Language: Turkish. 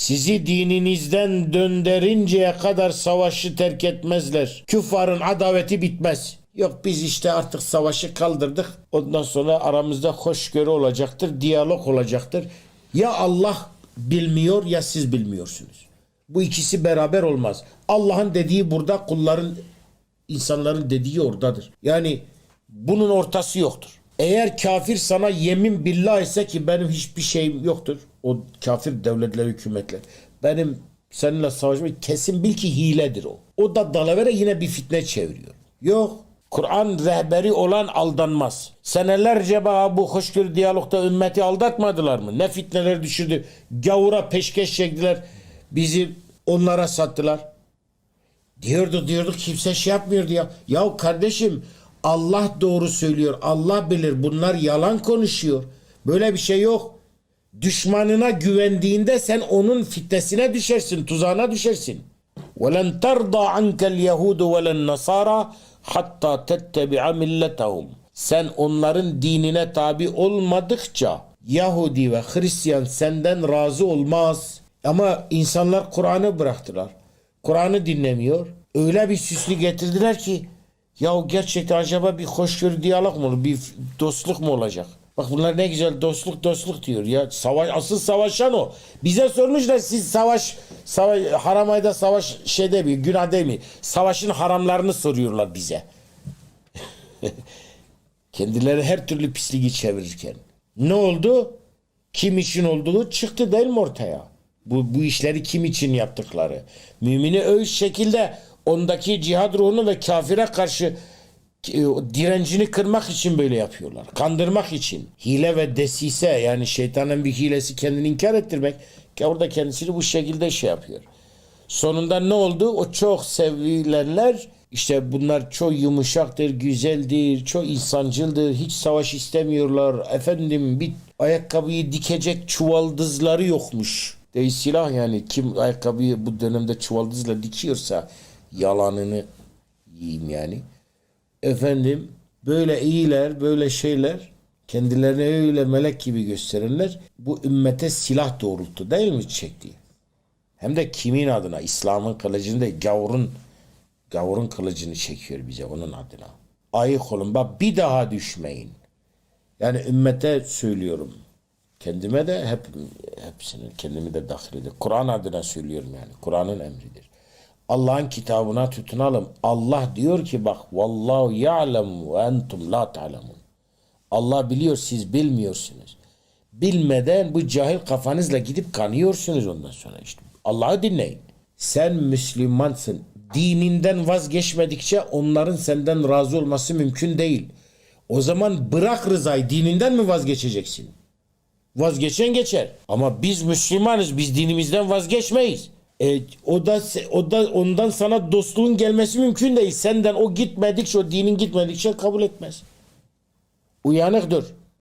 Sizi dininizden döndürünceye kadar savaşı terk etmezler. Küffarın adaveti bitmez. Yok biz işte artık savaşı kaldırdık. Ondan sonra aramızda hoşgörü olacaktır, diyalog olacaktır. Ya Allah bilmiyor ya siz bilmiyorsunuz. Bu ikisi beraber olmaz. Allah'ın dediği burada kulların insanların dediği oradadır. Yani bunun ortası yoktur. Eğer kafir sana yemin billah ise ki benim hiçbir şeyim yoktur. O kafir devletler, hükümetler. Benim seninle savaşma kesin bil ki hiledir o. O da dalavere yine bir fitne çeviriyor. Yok. Kur'an rehberi olan aldanmaz. Senelerce bu hoşgörü diyalogda ümmeti aldatmadılar mı? Ne fitneler düşürdü. Gavura peşkeş çektiler. Bizi onlara sattılar. Diyordu diyordu kimse şey yapmıyordu ya. Ya kardeşim Allah doğru söylüyor. Allah bilir. Bunlar yalan konuşuyor. Böyle bir şey yok. Düşmanına güvendiğinde sen onun fitnesine düşersin, tuzağına düşersin. وَلَنْ تَرْضَى عَنْكَ الْيَهُودُ وَلَا النَّصَارَى حَتَّى تَتَّبِعَ مِلَّتَهُمْ Sen onların dinine tabi olmadıkça Yahudi ve Hristiyan senden razı olmaz. Ama insanlar Kur'an'ı bıraktılar. Kur'an'ı dinlemiyor. Öyle bir süslü getirdiler ki ya gerçekten acaba bir hoşgörü diyalog mu olur? Bir dostluk mu olacak? Bak bunlar ne güzel dostluk dostluk diyor ya. Savaş asıl savaşan o. Bize sormuşlar siz savaş, savaş haram ayda savaş şey mi? Günah mi? Savaşın haramlarını soruyorlar bize. Kendileri her türlü pisliği çevirirken. Ne oldu? Kim için olduğu çıktı değil mi ortaya? Bu, bu işleri kim için yaptıkları. Mümini öyle şekilde ondaki cihad ruhunu ve kafire karşı e, direncini kırmak için böyle yapıyorlar. Kandırmak için. Hile ve desise yani şeytanın bir hilesi kendini inkar ettirmek. Ki orada kendisini bu şekilde şey yapıyor. Sonunda ne oldu? O çok sevilenler işte bunlar çok yumuşaktır, güzeldir, çok insancıldır, hiç savaş istemiyorlar. Efendim bir ayakkabıyı dikecek çuvaldızları yokmuş. Değil silah yani kim ayakkabıyı bu dönemde çuvaldızla dikiyorsa yalanını yiyeyim yani. Efendim böyle iyiler, böyle şeyler kendilerini öyle melek gibi gösterenler bu ümmete silah doğrulttu değil mi çektiği? Hem de kimin adına? İslam'ın kılıcını değil, gavurun, gavurun kılıcını çekiyor bize onun adına. Ayık olun bak bir daha düşmeyin. Yani ümmete söylüyorum. Kendime de hep hepsini kendimi de dahil ediyorum. Kur'an adına söylüyorum yani. Kur'an'ın emridir. Allah'ın kitabına tutunalım. Allah diyor ki bak vallahu ya'lem ve entum la ta'lemun. Allah biliyor siz bilmiyorsunuz. Bilmeden bu cahil kafanızla gidip kanıyorsunuz ondan sonra işte. Allah'ı dinleyin. Sen Müslümansın. Dininden vazgeçmedikçe onların senden razı olması mümkün değil. O zaman bırak rızayı dininden mi vazgeçeceksin? Vazgeçen geçer. Ama biz Müslümanız. Biz dinimizden vazgeçmeyiz. E, o da o da ondan sana dostluğun gelmesi mümkün değil. Senden o gitmedikçe, o dinin gitmedikçe kabul etmez. Uyanık dur.